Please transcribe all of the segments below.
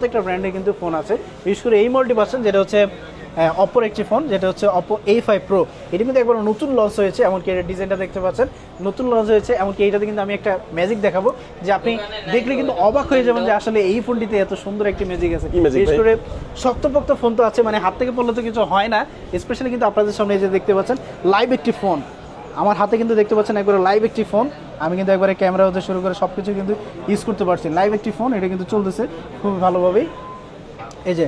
প্রত্যেকটা ব্র্যান্ডে কিন্তু ফোন আছে। বিশেষ করে এই মডেলটি পাচ্ছেন যেটা হচ্ছে অপোর একটি ফোন যেটা হচ্ছে অপো এ ফাইভ প্রো এটি কিন্তু একবার নতুন লঞ্চ হয়েছে এমনকি এর ডিজাইনটা দেখতে পাচ্ছেন। নতুন লঞ্চ হয়েছে এমনকি এইটাতে কিন্তু আমি একটা ম্যাজিক দেখাবো যে আপনি দেখলে কিন্তু অবাক হয়ে যাবেন যে আসলে এই ফোনটিতে এত সুন্দর একটি ম্যাজিক আছে। বিশেষ করে শক্তপোক্ত ফোন তো আছে মানে হাত থেকে পড়লে তো কিছু হয় না স্পেশালি কিন্তু আপনাদের সামনে এই যে দেখতে পাচ্ছেন লাইভ একটি ফোন আমার হাতে কিন্তু দেখতে পাচ্ছেন একবার লাইভ একটি ফোন আমি কিন্তু একবারে ক্যামেরা হতে শুরু করে সব কিছু কিন্তু ইউজ করতে পারছি। লাইভ একটি ফোন এটা কিন্তু চলতেছে খুবই ভালোভাবেই। এই যে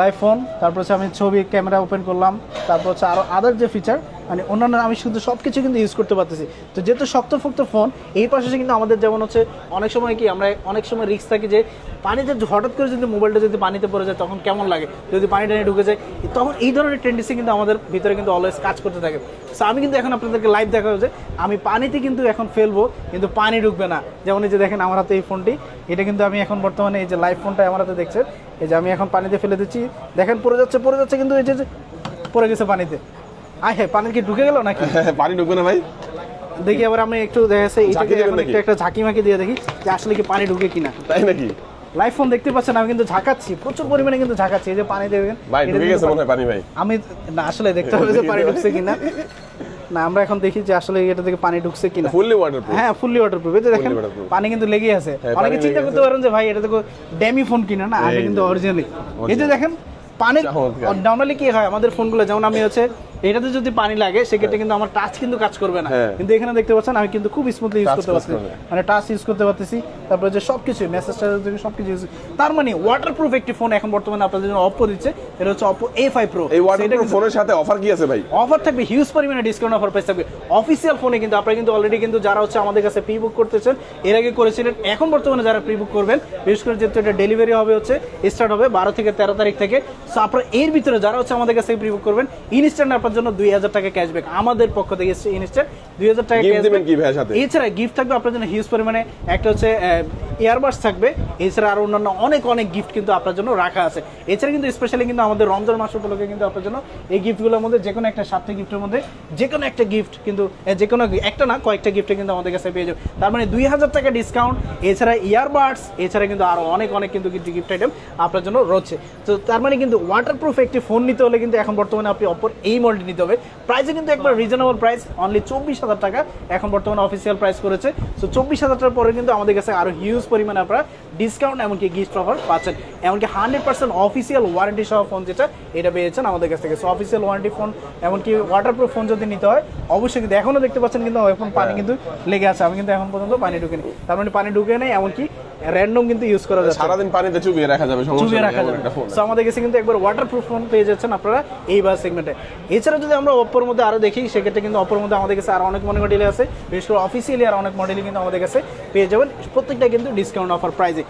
লাইভ ফোন তারপর হচ্ছে আমি ছবি, ক্যামেরা ওপেন করলাম। তারপর হচ্ছে আরও আদার যে ফিচার মানে অন্যান্য আমি শুধু সব কিছু কিন্তু ইউজ করতে পারতেছি। তো যেহেতু শক্তফোক্ত ফোন এই পাশে কিন্তু আমাদের যেমন হচ্ছে অনেক সময় কি আমরা অনেক সময় রিস্ক থাকি যে পানিতে হঠাৎ করে যদি মোবাইলটা যদি পানিতে পড়ে যায় তখন কেমন লাগে? যদি পানি টানি ঢুকে যায়, তখন এই ধরনের টেন্ডেন্সি কিন্তু আমাদের ভিতরে কিন্তু অলওয়েজ কাজ করতে থাকে। সো আমি কিন্তু এখন আপনাদেরকে লাইভ দেখা যে আমি পানিতে কিন্তু এখন ফেলব, কিন্তু পানি ঢুকবে না। যেমন এই যে দেখেন আমার হাতে এই ফোনটি এটা কিন্তু আমি এখন বর্তমানে এই যে লাইভ ফোনটা আমার হাতে দেখছেন। এই যে আমি এখন পানিতে ফেলে দিচ্ছি। দেখেন পড়ে যাচ্ছে পড়ে যাচ্ছে, কিন্তু এই যে পড়ে গেছে পানিতে। আয় হ্যাঁ পানি কি ঢুকে গেল নাকি? পানি ঢুকবে না ভাই। দেখি আবার আমি একটু দেখাচ্ছি এটাকে? একটু একটা ঝাঁকি মাকি দিয়ে দেখি যে আসলে কি পানি ঢুকে কিনা। তাই নাকি? লাইভ ফোন দেখতে পাচ্ছেন আমি কিন্তু ঝাঁকাচ্ছি প্রচুর পরিমাণে কিন্তু ঝাঁকাচ্ছি এই যে পানি দেবেন ভাই ঢুকে গেছে মনে হয় পানি ভাই। আমি না আসলে দেখতে হবে যে পানি ঢুকছে কিনা। না আমরা এখন দেখি যে আসলে এটা থেকে পানি ঢুকছে কিনা। ফুললি হ্যাঁ ফুললি ওয়াটারপ্রুফ এই যে দেখেন পানি কিন্তু লেগে আছে। হ্যাঁ, অনেকে চিন্তা করতে পারেন যে ভাই এটা তো ড্যামি ফোন কিনা না? এই কিন্তু। অরিজিনালি এই যে দেখেন পানি। নর্মালি কি হয়? আমাদের ফোনগুলো যেমন আমি হচ্ছে এটাতে যদি পানি লাগে সেক্ষেত্রে কিন্তু আমার টাচ কিন্তু কাজ করবে না। হ্যাঁ। কিন্তু এখানে দেখতে পাচ্ছেন আমি কিন্তু খুব স্মুথলি ইউজ করতে পারছি মানে টাচ ইউজ করতে পারতেছি। তারপরে যে সবকিছু মেসেজটা থেকে সবকিছু use- তার মানে ওয়াটারপ্রুফ একটি ফোন এখন বর্তমানে আপনাদের জন্য অপো দিচ্ছে। এটা হচ্ছে অপো এ ফাইভ প্রো এই ওয়াটার ফোনের সাথে অফার কি আছে ভাই? অফার থাকবে হিউজ পরিমাণে ডিসকাউন্ট অফার প্রাইস থাকবে। অফিসিয়াল ফোনে কিন্তু আপনারা কিন্তু অলরেডি কিন্তু যারা হচ্ছে আমাদের কাছে প্রি বুক করতেছেন এর আগে করেছিলেন এখন বর্তমানে যারা প্রি বুক করবেন বিশেষ করে যেহেতু এটা ডেলিভারি হবে হচ্ছে স্টার্ট হবে বারো থেকে তেরো তারিখ থেকে। সো আপনারা এর ভিতরে যারা হচ্ছে আমাদের কাছে প্রি বুক করবেন ইনস্ট্যান্ট আপনার জন্য দুই হাজার টাকা ক্যাশব্যাক আমাদের পক্ষ থেকে ইনস্ট্যান্ট দুই হাজার টাকা? এছাড়া গিফট থাকবে আপনার জন্য হিউজ পরিমাণে একটা হচ্ছে ইয়ারবাডস থাকবে। এছাড়া আরও অন্যান্য অনেক অনেক গিফট কিন্তু আপনার জন্য রাখা আছে। এছাড়া কিন্তু স্পেশালি কিন্তু আমাদের রমজান মাস উপলক্ষে কিন্তু আপনার জন্য এই গিফটগুলোর মধ্যে যে কোনো একটা সাতটা গিফটের মধ্যে যে কোনো একটা গিফট কিন্তু যে কোনো একটা না কয়েকটা গিফটে কিন্তু আমাদের কাছে পেয়ে যাবে তার মানে দুই হাজার টাকা ডিসকাউন্ট এছাড়া ইয়ারবাডস এছাড়া কিন্তু আরও অনেক অনেক কিন্তু গিফট আইটেম আপনার জন্য রয়েছে। তো তার মানে কিন্তু ওয়াটারপ্রুফ একটি ফোন নিতে হলে কিন্তু এখন বর্তমানে আপনি অপর এই মডেলটি নিতে হবে। প্রাইসে কিন্তু একবার রিজনেবল প্রাইস অনলি চব্বিশ হাজার টাকা। এখন বর্তমানে অফিসিয়াল প্রাইস করেছে। সো চব্বিশ হাজার টাকার পরে কিন্তু আমাদের কাছে আরও হিউজ পরিমাণে আপনারা ডিসকাউন্ট এমনকি গিফট অফার পাচ্ছেন। এমনকি হান্ড্রেড পার্সেন্ট অফিসিয়াল ওয়ারেন্টি সহ ফোন যেটা এটা পেয়েছেন আমাদের কাছ থেকে। সো অফিসিয়াল ওয়ারেন্টি ফোন এমনকি ওয়াটারপ্রুফ ফোন যদি নিতে হয় অবশ্যই কিন্তু এখনও দেখতে পাচ্ছেন কিন্তু এখন পানি কিন্তু লেগে আছে। আমি কিন্তু এখন পর্যন্ত পানি ঢুকেনি। তার মানে পানি ঢুকে নেই এমনকি র্যান্ডম কিন্তু ইউজ করা যাচ্ছে। সারাদিন পানিতে চুবিয়ে রাখা যাবে চুবিয়ে রাখা যাবে। ফোন সো আমাদের কাছে কিন্তু একবার ওয়াটারপ্রুফ ফোন পেয়ে যাচ্ছেন আপনারা এই বাস সেগমেন্টে এছাড়া যদি আমরা অপর মধ্যে আরও দেখি, সেক্ষেত্রে কিন্তু অপর মধ্যে আমাদের কাছে আর অনেক মনে মডেল আছে। বিশেষ করে অফিসিয়ালি আর অনেক মডেলই কিন্তু আমাদের কাছে পেয়ে যাবেন। প্রত্যেকটা কিন্তু ডিসকাউন্ট অফার প্রাইজে